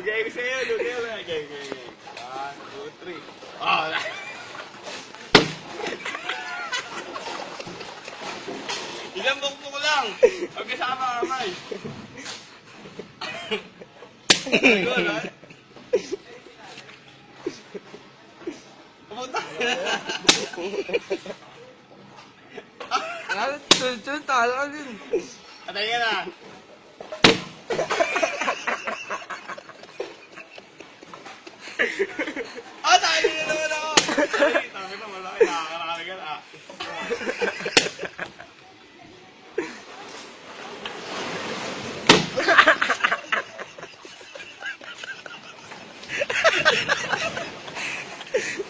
Okay, sa'yo, okay, okay, okay, okay. One, two, three. Oh, Ilang bukbuk lang. Huwag kasama kamay. Good, ha? Pumunta. Ano, sunod-sunod, talo ka din. Atay ka na. Ah, tayo na naman ako. Ay, Tabi na, malaki. Nakakarami ka na.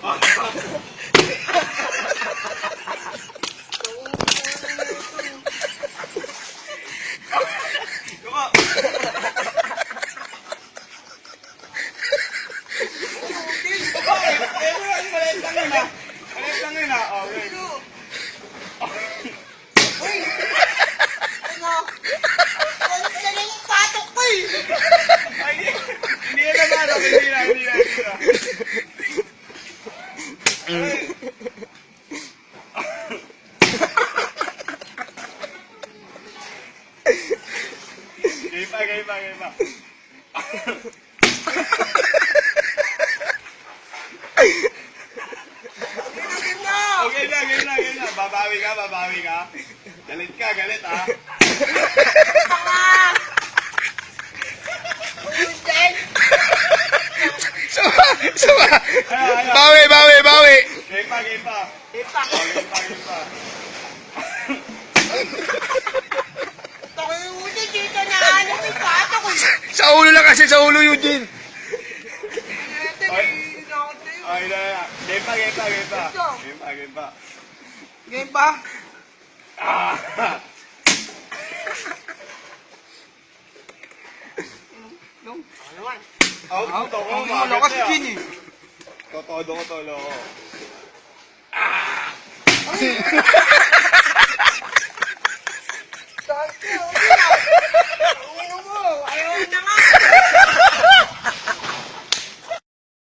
Come on. Bakit? Eh, wala, maliit lang yun ah. Maliit lang yun ah. Okay. Ano? Ano na yung patok ko eh? Ay, hindi. Na naman. Hindi na, hindi na, hindi na. Game pa, game pa, game pa. Okay na, game na, game na. Babawi ka, babawi ka. Galit ka, galit ah. Bawi, bawi, bawi. Game pa, game pa. Ipa! Oh, game pa, game pa. Tanga yung ulit dito na ano yung patok eh. Sa ulo lang kasi, sa ulo, Eugene. Ito, Ay. na, na. Game pa, game pa, game pa. Game pa, game pa. Game pa? Ah! No. Ano naman? Out Ah, mo to, ang oh, Totodo ko tolo ko.